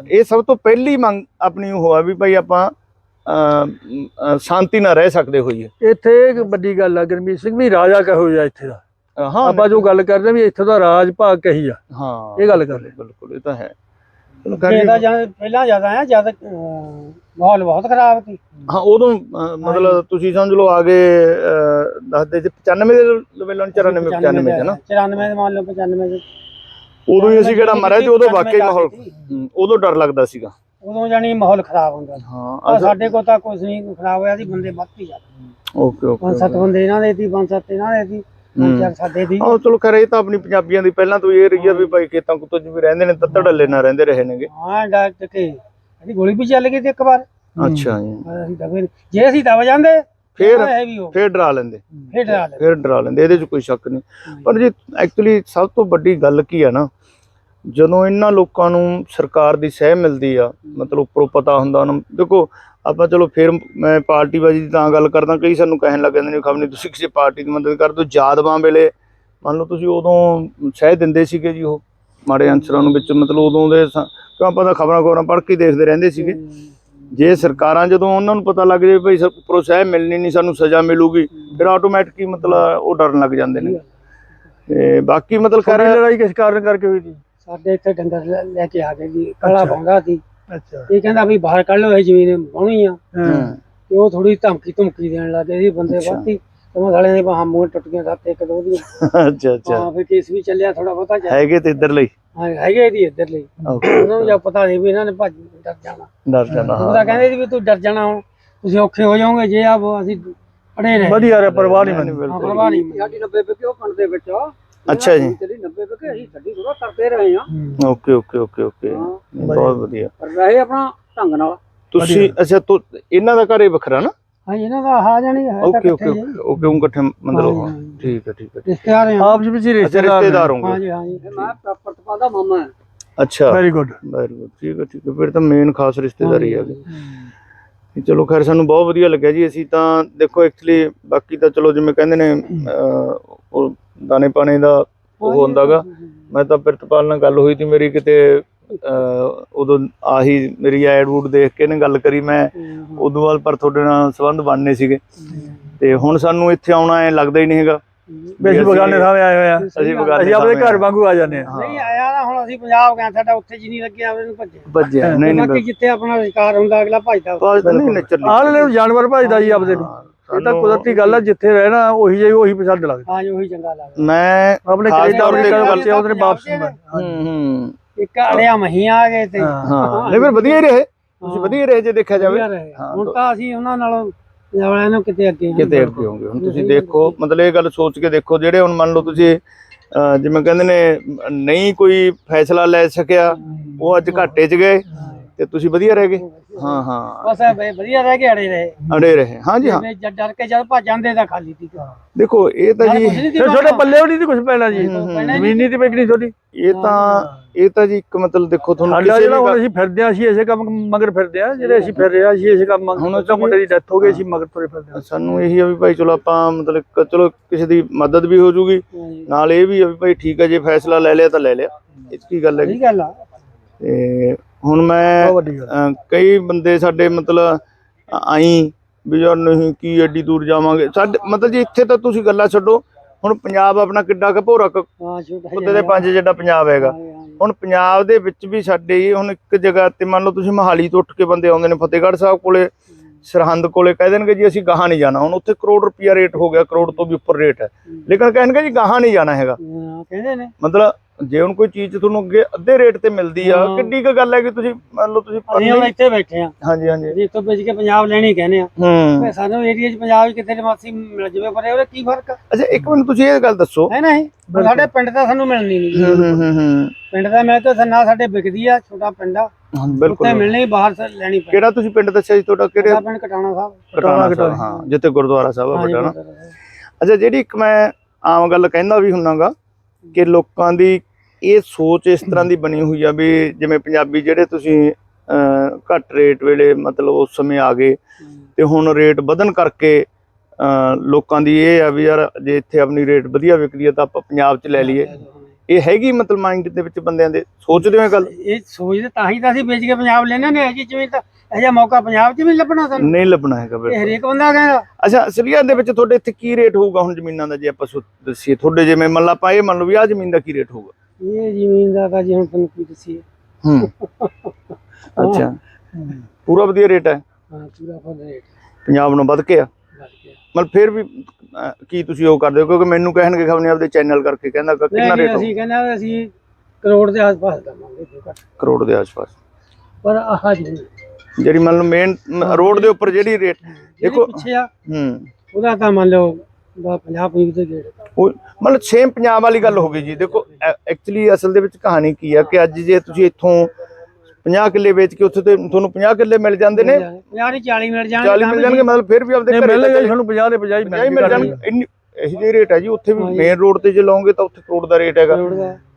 ਇਹ ਸਭ ਤੋਂ ਪਹਿਲੀ ਮੰਗ ਆਪਣੀ ਉਹ ਆ ਵੀ ਭਾਈ ਆਪਾਂ ਸ਼ਾਂਤੀ ਨਾਲ ਰਹਿ ਸਕਦੇ ਹੋਈਏ। ਇੱਥੇ ਇੱਕ ਵੱਡੀ ਗੱਲ ਆ ਗਰਮੀਤ ਸਿੰਘ ਵੀ ਰਾਜਾ ਕਹੋ ਜਾ ਇੱਥੇ ਦਾ। ਹਾਂ ਆਪਾਂ ਜੋ ਗੱਲ ਕਰਦੇ ਵੀ ਇੱਥੇ ਦਾ ਰਾਜ ਭਾਗ ਕਹੀ ਆ। ਹਾਂ। ਇਹ ਗੱਲ ਕਰ। ਬਿਲਕੁਲ ਇਹ ਤਾਂ ਹੈ। ਪਹਿਲਾਂ ਜ਼ਿਆਦਾ ਹੈ ਜਦ ਅਹ, ਮਾਹੌਲ ਬਹੁਤ ਖਰਾਬ ਸੀ। ਹਾਂ ਉਦੋਂ ਅਹ, ਮਤਲਬ ਤੁਸੀਂ ਸਮਝ ਲਓ ਆ ਗਏ ਅਹ, ਦੱਸਦੇ ਚ 95 ਦੇ ਲੈਵਲ 94 95 ਚ ਨਾ। 94 ਦੇ ਮੰਨ ਲਓ 95 ਦੇ। ਉਦੋਂ ਹੀ ਅਸੀਂ ਕਿਹੜਾ ਮਰਿਆ ਤੇ ਉਦੋਂ 95 ਵਾਕਈ ਮਾਹੌਲ ਸੀ। ਉਦੋਂ ਡਰ ਲੱਗਦਾ ਸੀਗਾ। ਉਦੋਂ ਜਾਨੀ ਮਾਹੌਲ ਖਰਾਬ ਹੁੰਦਾ ਸੀ। ਹਾਂ ਸਾਡੇ ਕੋਲ ਤਾਂ ਕੁਝ ਨਹੀਂ ਖਰਾਬ ਹੋਇਆ ਸੀ ਬੰਦੇ ਵੱਧ ਹੀ ਜਾਂਦੇ ਓਕੇ ਪੰਜ ਸੱਤ ਬੰਦੇ ਇਹਨਾਂ ਦੇ ਸੀ ਪੰਜ ਸੱਤ ਇਹਨਾਂ ਦੇ ਸੀ। ਪੰਜ ਚਾਰ ਸਾਡੇ ਸੀ ਆਹ ਚਲੋ ਖਰੇ ਇਹ ਤਾਂ ਆਪਣੀ ਪੰਜਾਬੀਆਂ ਦੀ ਪਹਿਲਾਂ ਤੋਂ ਇਹ ਰਹੀ ਆ ਵੀ ਭਾਈ ਖੇਤਾਂ ਕੁੱਤੋਂ ਚ ਵੀ ਰਹਿੰਦੇ ਨੇ ਤਾਂ ਧੜੱਲੇ ਨਾਲ ਰਹਿੰਦੇ ਰਹੇ ਨੇਗੇ। ਹਾਂ ਡਾਕਟਰ ਕੇ ਸਾਡੀ ਗੋਲੀ ਵੀ ਚੱਲ ਗਈ ਸੀ ਇੱਕ ਵਾਰ। ਅੱਛਾ ਜੀ। ਅਸੀਂ ਦਬੇ ਜੇ ਅਸੀਂ ਦਬ ਜਾਂਦੇ ਫੇਰ ਇਹ ਵੀ ਹੋ ਫੇਰ ਡਰਾ ਲੈਂਦੇ। ਫੇਰ ਡਰਾ ਲੈ ਫੇਰ ਡਰਾ ਲੈਂਦੇ ਇਹਦੇ 'ਚ ਕੋਈ ਸ਼ੱਕ ਨਹੀਂ। ਪਰ ਜੀ ਐਕਚੁਅਲੀ ਸਭ ਤੋਂ ਵੱਡੀ ਗੱਲ ਕੀ ਆ ਨਾ ਜਦੋਂ ਇਹਨਾਂ ਲੋਕਾਂ ਨੂੰ ਸਰਕਾਰ ਦੀ ਸਹਿ ਮਿਲਦੀ ਆ ਮਤਲਬ ਉੱਪਰੋਂ ਪਤਾ ਹੁੰਦਾ ਉਹਨਾਂ ਦੇਖੋ ਆਪਾਂ ਚਲੋ ਫਿਰ ਮੈਂ ਪਾਰਟੀਬਾਜ਼ੀ ਦੀ ਤਾਂ ਗੱਲ ਕਰਦਾ ਕਈ ਸਾਨੂੰ ਕਹਿਣ ਲੱਗ ਜਾਂਦੇ ਨੇ ਖਬਰ ਨਹੀਂ ਤੁਸੀਂ ਕਿਸੇ ਪਾਰਟੀ ਦੀ ਮਦਦ ਕਰਦੇ ਹੋ ਯਾਦਵਾਂ ਵੇਲੇ। ਮੰਨ ਲਓ ਤੁਸੀਂ ਉਦੋਂ ਸਹਿ ਦਿੰਦੇ ਸੀਗੇ ਜੀ ਉਹ ਮਾੜੇ ਅਨਸਰਾਂ ਨੂੰ ਵਿੱਚ ਮਤਲਬ ਉਦੋਂ ਦੇ ਕਿਉਂ ਆਪਾਂ ਤਾਂ ਖਬਰਾਂ ਖਬਰਾਂ ਪੜ੍ਹ ਕੇ ਹੀ ਦੇਖਦੇ ਰਹਿੰਦੇ ਸੀਗੇ। ਜੇ ਸਰਕਾਰਾਂ ਜਦੋਂ ਉਹਨਾਂ ਨੂੰ ਪਤਾ ਲੱਗ ਜਾਵੇ ਭਈ ਸ- ਉੱਪਰੋਂ ਸਹਿ ਮਿਲਣੀ ਨਹੀਂ ਸਾਨੂੰ ਸਜ਼ਾ ਮਿਲੂਗੀ ਫਿਰ ਆਟੋਮੈਟਿਕ ਹੀ ਮਤਲਬ ਉਹ ਡਰਨ ਲੱਗ ਜਾਂਦੇ ਨੇ। ਤੇ ਬਾਕੀ ਮਤਲਬ ਕਰ ਲੜਾਈ ਕਿਸ ਕਾਰਨ ਕਰਕੇ ਹੋਈ ਸੀ ਸਾਡੇ ਇੱਥੇ ਡੰਗਰ ਲੈ ਕੇ ਆ ਗਏ ਜੀ ਕਾਲਾ ਪਾਉਂਦਾ ਸੀ। ਅੱਛਾ। ਇਹ ਕਹਿੰਦਾ ਵੀ ਬਾਹਰ ਕੱਢ ਲਓ ਇਹ ਜ਼ਮੀਨ ਬਾਉਣੀ ਆ। ਹਾਂ। ਤੇ ਉਹ ਥੋੜੀ ਧਮਕੀ ਧਮਕੀ ਦੇਣ ਲੱਗੇ ਸੀ ਬੰਦੇ ਵਾਤੀ ਤਮਾ ਸਾਲੇ ਦੇ ਬਾਹਾਂ ਮੂੰਹ ਟੁੱਟ ਗਏ ਸੱਤ ਇੱਕ ਦੋ ਦੀਆਂ ਅੱਛਾ ਅੱਛਾ। ਹਾਂ ਫਿਰ ਕੇਸ ਵੀ ਚੱਲਿਆ ਥੋੜਾ ਬਹੁਤਾ ਚੱਲ ਹੈਗੇ ਤੇ ਇੱਧਰ ਲਈ? ਹਾਂ ਹੈਗੇ ਇਹਦੀ ਇੱਧਰ ਲਈ। ਓਕੇ ਉਹਨਾਂ ਨੂੰ ਜਦ ਪਤਾ ਨਹੀਂ ਵੀ ਇਹਨਾਂ ਨੇ ਭੱਜ ਡਰ ਜਾਣਾ। ਡਰ ਜਾਣਾ ਉਹ ਤਾਂ ਹਾਂ। ਕਹਿੰਦੇ ਸੀ ਵੀ ਤੂੰ ਡਰ ਜਾਣਾ ਹੁਣ ਤੁਸੀਂ ਔਖੇ ਹੋ ਜਾਓਗੇ ਜੇ ਆ ਉਹ ਅਸੀਂ ਅੜੇ ਰਹੇ। ਵਧੀਆ ਰਿਹਾ ਪਰਵਾਹ ਨਹੀਂ ਮੰਨੀ ਹਾਂ, ਪਰਵਾਹ ਨਹੀਂ ਸਾਡੀ 90 ਰੁਪਏ ਉਹ ਪਿੰਡ ਦੇ ਵਿੱਚ। ਆ ਅੱਛਾ ਜੀ। ਜਿਹੜੀ 90 ਰੁਪਏ ਅਸੀਂ ਛੱਡੀ ਥੋੜਾ ਕਰਦੇ ਰਹੇ ਆ ਓਕੇ ਓਕੇ ਓਕੇ ਓਕੇ ਬਹੁਤ ਵਧੀਆ। ਪਰ ਰਹੇ ਆਪਣਾ ਢੰਗ ਨਾਲ। ਤੁਸੀਂ ਅੱਛਾ ਤੋ ਇਹਨਾਂ ਦਾ ਘਰ ਇਹ ਵੱਖਰਾ ਨਾ? ਹਾਂ ਇਹਨਾਂ ਦਾ ਆ ਜਾਣੀ ਹੈ ਤਾਂ ਓਕੇ ਇਕੱਠੇ ਓਕੇ ਹੀ ਆ। ਓਕੇ ਉਹ ਇਕੱਠੇ ਮਤਲਬ ਹਾਂ, ਹਾਂ, ਹਾਂ। ਠੀਕ ਹੈ ਠੀਕ ਹੈ। ਰਿਸ਼ਤੇਦਾਰ ਆ। ਆਪਸ ਵਿੱਚ ਹੀ ਅੱਛਾ ਰਿਸ਼ਤੇਦਾਰ ਰਿਸ਼ਤੇਦਾਰ ਹਾਂ ਹੋਗੇ ਜੀ ਹਾਂ ਜੀ ਤੇ ਮੈਂ ਪ- ਪ੍ਰਤਪਾਲ ਦਾ ਮਾਮਾ ਹਾਂ। ਅੱਛਾ। ਵੈਰੀ ਗੁੱਡ ਵੈਰੀ ਗੁੱਡ ਠੀਕ ਹੈ ਠੀਕ ਹੈ। ਫਿਰ ਤਾਂ ਮੇਨ ਖਾਸ ਰਿਸ਼ਤੇਦਾਰੀ ਆ ਗਈ ਚਲੋ ਖੈਰ ਸਾਨੂੰ ਬਹੁਤ ਵਧੀਆ ਲੱਗਿਆ ਜੀ। ਅਸੀਂ ਤਾਂ ਦੇਖੋ ਐਕਚੁਅਲੀ ਬਾਕੀ ਤਾਂ ਚਲੋ ਜਿਵੇਂ ਕਹਿੰਦੇ ਨੇ ਉਹ ਦਾਣੇ ਪਾਣੇ ਦਾ ਉਹ ਹੁੰਦਾਗਾ ਮੈਂ ਤਾਂ ਪ੍ਰਿਤਪਾਲ ਨਾਲ ਗੱਲ ਹੋਈ ਸੀ ਮੇਰੀ ਕਿਤੇ ਉਦੋਂ ਆਹੀ ਮੇਰੀ ਐਡ ਵੂਡ ਦੇਖ ਕੇ ਨੇ ਗੱਲ ਕਰੀ ਮੈਂ ਉਦੋਂ ਬਾਅਦ ਪਰ ਤੁਹਾਡੇ ਨਾਲ ਸੰਬੰਧ ਬਣਨੇ ਸੀਗੇ। ਤੇ ਹੁਣ ਸਾਨੂੰ ਇੱਥੇ ਆਉਣਾ ਐ ਲੱਗਦਾ ਹੀ ਨਹੀਂ ਹੈਗਾ। ਬੇਸ਼ ਬਗਾਨੇ ਸਾਹਮਣੇ ਆਏ ਹੋਏ ਆ। ਅਸੀਂ ਬਗਾਨੇ ਅਸੀਂ ਆਪਣੇ ਘਰ ਵਾਂਗੂ ਆ ਜਾਂਦੇ ਆ। ਨਹੀਂ ਆਇਆ ਨਾ ਹੁਣ ਅਸੀਂ ਪੰਜਾਬ ਗਏ ਸਾਡਾ ਉੱਥੇ ਜੀ ਨਹੀਂ ਲੱਗਿਆ ਉਹਨੂੰ ਭੱਜੇ ਭੱਜਿਆ। ਨਹੀਂ ਬਾਕੀ ਨਹੀਂ ਜਿੱਥੇ ਆਪਣਾ ਸ਼ਿਕਾਰ ਹੁੰਦਾ ਅਗਲਾ ਭੱਜਦਾ। ਬਾਤ ਨਹੀਂ ਨੇਚਰਲੀ ਆਹ ਲੈ ਜਾਨਵਰ ਭਜਦਾ ਜੀ ਆਪਦੇ ਨੂੰ। ਇਹ ਤਾਂ ਕੁਦਰਤੀ ਗੱਲ ਆ ਜਿੱਥੇ ਰਹਿਣਾ ਉਹੀ ਜਿਹੀ ਉਹੀ ਪਸੰਦ ਲੱਗਦਾ। ਹਾਂ ਜੀ ਉਹੀ ਚੰਗਾ ਲੱਗਦਾ। ਮੈਂ ਆਪਣੇ ਕੈਨੇਡਾ ਤੌਰ ਤੇ ਗੱਲ ਉਹਦੇ ਵਾਪਸ ਹੂੰ ਹੂੰ। ਇੱਕ ਅੜਿਆ ਮਹੀਆਂ ਆ ਗਏ ਤੇ ਹਾਂ। ਨਹੀਂ ਫਿਰ ਵਧੀਆ ਹੀ ਰਹੇ। ਤੁਸੀਂ ਵਧੀਆ ਹੀ ਰਹੇ ਜੇ ਦੇਖਿਆ ਜਾਵੇ। ਵਧੀਆ ਰਹੇ। ਹਾਂ, ਹੁਣ ਤਾਂ ਅਸੀਂ ਉਹਨਾਂ ਨਾਲੋਂ ਜਵਲਿਆਂ ਨੂੰ ਕਿਤੇ ਅੱਗੇ ਹਾਂ। ਕਿਤੇ ਅੱਗੇ ਹੋਗੇ। ਹੁਣ ਤੁਸੀਂ ਦੇਖੋ ਮਤਲਬ ਇਹ ਗੱਲ ਸੋਚ ਕੇ ਦੇਖੋ ਜਿਹੜੇ ਹੁਣ ਮੰਨ ਲਓ ਤੁਸੀਂ ਜਿਵੇਂ ਕਹਿੰਦੇ ਨੇ ਨਹੀਂ ਕੋਈ ਫੈਸਲਾ ਲੈ ਸਕਿਆ ਉਹ ਅੱਜ ਘਾਟੇ 'ਚ ਗਏ। ਤੇ ਤੁਸੀਂ ਵਧੀਆ ਰਹਿ ਗਏ? ਹਾਂ ਹਾਂ। ਬਸ ਐ ਬਈ ਵਧੀਆ ਰਹਿ ਕੇ ਅੜੇ ਰਹੇ। ਅੜੇ ਰਹੇ। ਹਾਂਜੀ ਹਾਂ। ਜਿਵੇਂ ਜਦ ਡਰ ਕੇ ਜਦ ਭੱਜ ਜਾਂਦੇ ਤਾਂ ਖਾਲੀ ਤੀ ਦੇਖੋ ਇਹ ਤਾਂ ਜੀ ਫਿਰ ਤੁਹਾਡੇ ਪੱਲੇ ਵੀ ਨਹੀਂ ਕੁਝ ਪੈਣਾ ਜੀ। ਜ਼ਮੀਨ ਨਹੀਂ। ਤੇ ਵੇਚਣੀ ਤੁਹਾਡੀ? ਇਹ ਤਾਂ ਇਹ ਤਾਂ ਜੀ ਇੱਕ ਮਤਲਬ ਦੇਖੋ ਤੁਹਾਨੂੰ ਕਿਸੇ ਜਿਹੜਾ ਹੁਣ ਅਸੀਂ ਫਿਰਦੇ ਆ ਅਸੀਂ ਇਸੇ ਕੰਮ ਮਗਰ ਫਿਰਦੇ ਆ ਜਿਹੜੇ ਅਸੀਂ ਫਿਰ ਰਹੇ ਆ ਅਸੀਂ ਇਸੇ ਕੰਮ ਮਗਰ ਹੁਣ ਤਾਂ ਮੁੰਡੇ ਦੀ ਡੈਥ ਹੋ ਗਈ ਅਸੀਂ ਮਗਰ ਤੁਰੇ ਫਿਰਦੇ ਆ ਸਾਨੂੰ ਇਹੀ ਆ ਵੀ ਭਾਈ ਚਲੋ ਆਪਾਂ ਮਤਲਬ ਚਲੋ ਕਿਸੇ ਦੀ ਮਦਦ ਵੀ ਹੋ ਜੂਗੀ। ਨਾਲ ਇਹ ਵੀ ਆ ਵੀ ਭਾਈ ਠੀਕ ਹੈ ਜੇ ਫੈਸਲਾ ਲੈ ਲਿਆ ਤਾਂ ਲੈ ਲਿਆ। 'ਚ ਕੀ ਗੱਲ ਹੈ ਸਹੀ ਗੱਲ ਆ। ਤੇ ਹੁਣ ਮੈਂ ਬਹੁਤ ਵੱਡੀ ਗੱਲ ਅਹ, ਕਈ ਬੰਦੇ ਸਾਡੇ ਮਤਲਬ ਆਈ ਵੀ ਯਾਰ ਨਹੀਂ ਕੀ ਐਡੀ ਦੂਰ ਜਾਵਾਂਗੇ? ਸਾਡੇ ਮਤਲਬ ਜੀ ਇੱਥੇ ਤਾਂ ਤੁਸੀਂ ਗੱਲਾਂ ਛੱਡੋ। ਹੁਣ ਪੰਜਾਬ ਆਪਣਾ ਕਿੱਡਾ ਕ- ਹਾਂ ਛੋਟਾ ਕੁੱਤੇ ਦੇ ਪੰਜ ਜਿਹੜਾ ਪੰਜਾਬ ਹੈਗਾ। ਹੁਣ ਪੰਜਾਬ ਦੇ ਵਿੱਚ ਵੀ ਸਾਡੇ ਹੁਣ ਇੱਕ ਜਗ੍ਹਾ ਤੇ ਮੰਨ ਲਓ ਤੁਸੀਂ ਮਹਾਲੀ ਤੋਂ ਉੱਠ ਕੇ ਬੰਦੇ ਆਉਂਦੇ ਨੇ ਫਤਿਹਗੜ੍ਹ ਸਾਹਿਬ ਕੋਲੇ ਸਰਹੰਦ ਕੋਲੇ ਕਹਿ ਦੇਣਗੇ ਜੀ ਅਸੀਂ ਗਾਹਾਂ ਨਹੀਂ ਜਾਣਾ। ਹੁਣ ਉੱਥੇ ਕਰੋੜ ਰੁਪਿਆ ਰੇਟ ਹੋ ਗਿਆ ਕਰੋੜ ਤੋਂ ਵੀ ਉੱਪਰ ਰੇਟ ਹੈ। ਲੇਕਿਨ ਕਹਿਣਗੇ ਜੀ ਗਾਹਾਂ ਨਹੀਂ ਜਾਣਾ ਹੈਗਾ। ਕਹਿੰਦੇ ਨੇ। ਮਤਲਬ ਜੇ ਹੁਣ ਕੋਈ ਚੀਜ਼ ਤੁਹਾਨੂੰ ਅੱਗੇ ਅੱਧੇ ਰੇਟ ਤੇ ਮਿਲਦੀ ਆ। ਕਿੱਡੀ ਕੁ ਗੱਲ ਹੈ ਕਿ ਤੁਸੀਂ ਮੰਨ ਲਓ ਤੁਸੀਂ ਅਸੀਂ ਹੁਣ ਇੱਥੇ ਬੈਠੇ ਆ ਹਾਂਜੀ ਹਾਂਜੀ। ਅਸੀਂ ਇੱਥੋਂ ਵੇਚ ਕੇ ਪੰਜਾਬ ਲੈਣੀ ਕਹਿੰਦੇ ਆ ਹੂੰ। ਤੇ ਸਾਨੂੰ ਏਰੀਆ 'ਚ ਪੰਜਾਬ 'ਚ ਕਿਤੇ ਦੇ ਮਾਸੀ ਮਿਲ ਜਾਵੇ ਪਰ ਉਹਦਾ ਕੀ ਫ਼ਰਕ ਆ? ਅੱਛਾ ਇੱਕ ਮਿੰਟ ਤੁਸੀਂ ਇਹ ਗੱਲ ਦੱਸੋ। ਹੈ ਨਾ ਇਹ? ਸਾਡੇ ਪਿੰਡ ਦਾ ਸਾਨੂੰ ਮਿਲਣੀ ਨਹੀਂ। ਹੂੰ ਹੂੰ ਹੂੰ ਹੂੰ। ਪਿੰਡ ਦਾ ਮੈਂ ਤਾਂ ਨਾ ਸਾਡੇ ਵਿਕਦੀ ਆ ਛੋਟਾ ਪਿੰਡ ਆ। ਹਾਂ, ਉੱਥੇ ਬਿਲਕੁਲ ਮਿਲਣੀ ਬਾਹਰ ਸੇ ਲੈਣੀ ਪੈਣੀ। ਕਿਹੜਾ ਤੁਸੀਂ ਪਿੰਡ ਦੱਸਿਆ ਜੀ ਤੁਹਾਡਾ? ਕਿਹੜੇ ਪਿੰਡ ਕਟਾਣਾ ਸਾਹਿਬ। ਕਟਾਣਾ ਕਟਾਣਾ ਸਾਹਿਬ ਹਾਂ ਜਿੱਥੇ ਗੁਰਦੁਆਰਾ ਸਾਹਿਬ ਆ ਬਟਾਣਾ। ਅੱਛਾ ਜਿਹੜੀ ਇੱਕ ਮੈਂ ਆਮ ਗੱਲ ਕਹਿੰਦਾ ਵੀ ਹੁੰਨਾਗਾ ਕਿ ਲੋਕਾਂ ਦੀ ਇਹ ਸੋਚ ਇਸ ਤਰ੍ਹਾਂ ਦੀ ਬਣੀ ਹੋਈ ਆ ਵੀ ਜਿਵੇਂ ਪੰਜਾਬੀ ਜਿਹੜੇ ਤੁਸੀਂ ਘੱਟ ਰੇਟ ਵੇਲੇ ਮਤਲਬ ਉਸ ਸਮੇਂ ਆ ਗਏ ਤੇ ਹੁਣ ਰੇਟ ਵਧਣ ਕਰਕੇ ਲੋਕਾਂ ਦੀ ਇਹ ਆ ਵੀ ਯਾਰ ਜੇ ਇੱਥੇ ਆਪਣੀ ਰੇਟ ਵਧੀਆ ਵਿਕਦੀ ਆ ਤਾਂ ਆਪਾਂ ਪੰਜਾਬ 'ਚ ਲੈ ਲਈਏ। ਇਹ ਹੈਗੀ ਮਤਲਬ ਮਾਈਂਡ ਦੇ ਵਿੱਚ ਬੰਦਿਆਂ ਦੇ? ਸੋਚਦੇ ਹੋ ਗੱਲ? ਇਹ ਸੋਚਦੇ ਤਾਂ ਹੀ ਤਾਂ ਅਸੀਂ ਵੇਚ ਕੇ ਪੰਜਾਬ ਲੈਣਾ ਨੇ ਜੀ ਜਿਵੇਂ ਤਾਂ ਜਿਹਾ ਮੌਕਾ ਪੰਜਾਬ 'ਚ ਵੀ ਲੱਭਣਾ ਸਾਨੂੰ। ਨਹੀਂ ਲੱਭਣਾ ਹੈਗਾ ਬਿਲਕੁਲ। ਹਰੇਕ ਬੰਦਾ ਕਹਿੰਦਾ। ਅੱਛਾ ਅਸਲੀਅਤ ਦੇ ਵਿੱਚ ਤੁਹਾਡੇ ਇੱਥੇ ਕੀ ਰੇਟ ਹੋਊਗਾ ਹੁਣ ਜ਼ਮੀਨਾਂ ਦਾ ਜੇ ਆਪਾਂ ਦੱਸੀਏ? ਤੁਹਾਡੇ ਜਿਵੇਂ ਮੰਨ ਲਾ ਇਹ ਮੰਨ ਲਓ ਵੀ ਆਹ ਜ਼ਮੀਨ ਦਾ ਕੀ ਰੇਟ ਹੋਊਗਾ? ਇਹ ਜ਼ਮੀਨ ਦਾ ਤਾਂ ਜੀ ਹੁਣ ਤੁਹਾਨੂੰ ਕੀ ਦੱਸੀਏ। ਹੂੰ। ਅੱਛਾ। ਪੂਰਾ ਵਧੀਆ ਰੇਟ ਹੈ। ਹਾਂ ਪੂਰਾ ਫੁੱਲ ਰੇਟ ਪੰਜਾਬ ਨੂੰ ਵੱਧ ਕੇ ਆ ਵੱਧ ਗਿਆ। ਮਤਲਬ ਫਿਰ ਵੀ ਅਹ, ਕੀ ਤੁਸੀਂ ਉਹ ਕਰਦੇ ਹੋ? ਕਿਉਂਕਿ ਮੈਨੂੰ ਕਹਿਣਗੇ ਖਬਨੇ ਆਪਦੇ ਚੈਨਲ ਕਰਕੇ ਕਹਿੰਦਾ ਕਿ ਕਿੰਨਾ ਨਹੀਂ ਰੇਟ ਜੀ, ਹੋ ਅਸੀਂ ਕਹਿੰਦਾ ਵੀ ਅਸੀਂ ਕਰੋੜ ਦੇ ਆਸ-ਪਾਸ ਦਵਾਂਗੇ ਜੋ ਘੱਟ। ਕਰੋੜ ਦੇ ਆਸ-ਪਾਸ। ਪਰ ਆਹ ਜੀ ਜਿਹੜੀ ਮੰਨ ਲਓ ਮੇਨ ਰੋਡ ਦੇ ਉੱਪਰ ਜਿਹੜੀ ਰੇਟ ਦੇਖੋ ਦੇਖੋ ਪਿੱਛੇ ਆ ਹੂੰ। ਉਹਦਾ ਤਾਂ ਮੰਨ ਲਓ ਦਾ 50 50 ਦੇ ਗੇੜ। ਉਹ ਮਤਲਬ ਸੇਮ ਪੰਜਾਬ ਵਾਲੀ ਗੱਲ ਹੋ ਗਈ ਜੀ। ਦੇਖੋ ਐਕਚੁਅਲੀ ਅਸਲ ਦੇ ਵਿੱਚ ਕਹਾਣੀ ਕੀ ਆ ਕਿ ਅੱਜ ਜੇ ਤੁਸੀਂ ਇੱਥੋਂ 50 ਕਿੱਲੇ ਵੇਚ ਕੇ ਉੱਥੇ ਤੇ ਤੁਹਾਨੂੰ 50 ਕਿੱਲੇ ਮਿਲ ਜਾਂਦੇ ਨੇ। 50 ਨਹੀਂ 40 ਮਿਲ ਜਾਣਗੇ 40 ਮਿਲ ਜਾਣਗੇ ਮਤਲਬ ਫਿਰ ਵੀ ਆਪਦੇ ਘਰੇ ਮਿਲਣਗੇ ਤਾਂ ਜੀ, ਸਾਨੂੰ 50 ਦੇ 50 ਹੀ ਪੰਜਾਹ ਹੀ ਮਿਲ ਜਾਣਗੇ। ਇੰਨੀ ਇਹੀ ਜਿਹੀ ਰੇਟ ਹੈ ਜੀ ਉੱਥੇ ਵੀ ਮੇਨ ਰੋਡ ਤੇ ਜੇ ਲਾਉਂਗੇ ਤਾਂ ਉੱਥੇ ਕਰੋੜ ਦਾ ਰੇਟ ਹੈਗਾ।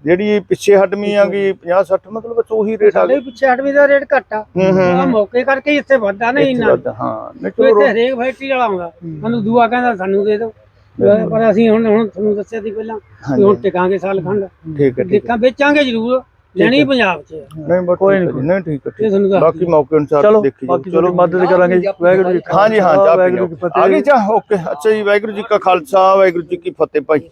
ਜਿਹੜੀ ਪਿੱਛੇ ਹਟਮੀ ਆਗੀ 50 60 ਮਤਲਬ ਬਸ ਉਹੀ ਰੇਟ ਆ ਗਿਆ ਪਿੱਛੇ ਹਟਵੀਂ ਦਾ ਰੇਟ ਘੱਟ ਆ। ਹੂੰ, ਹੂੰ, ਉਹਦਾ ਮੌਕੇ ਕਰਕੇ ਇੱਥੇ ਵੱਧਦਾ ਨਹੀਂ ਇੰਨਾ। ਵੱਧ- ਹਾਂ ਨਹੀਂ ਹਰੇਕ ਫੈਕਟਰੀ ਵਾਲਾ ਆਉਂਦਾ। ਸਾਨੂੰ ਦੂਆ ਕਹਿੰਦਾ ਸਾਨੂੰ ਦੇ ਦਿਓ। ਪਰ ਅਸੀਂ ਹੁਣ ਹੁਣ ਤੁਹਾਨੂੰ ਦੱਸਿਆ ਸੀ ਪਹਿਲਾਂ ਕਿ ਹੁਣ ਟਿਕਾਂਗੇ ਸਾਲ ਖੰਡ। ਠੀਕ ਹੈ ਦੇਖਾਂ ਵੇਚਾਂਗੇ ਜ਼ਰੂਰ। ਲੈਣੀ ਪੰਜਾਬ 'ਚ। ਨਹੀਂ ਬਟ ਕੋਈ ਨਹੀਂ। ਨਹੀਂ ਠੀਕ ਹੈ ਬਾਕੀ ਮੌਕੇ ਅਨੁਸਾਰ ਚਲੋ ਦੇਖੀ। ਚਲੋ ਮਦਦ ਕਰਾਂਗੇ ਜੀ। ਵਾਹਿਗੁਰੂ ਜੀ ਹਾਂਜੀ ਹਾਂ ਚਾਹ ਪੀਓ ਆ ਗਈ ਚਾਹ ਓਕੇ। ਅੱਛਾ ਜੀ ਵਾਹਿਗੁਰੂ ਜੀ ਕਾ ਖਾਲਸਾ ਵਾਹਿਗੁਰੂ ਜੀ ਕੀ ਫਤਿਹ ਭਾਈ।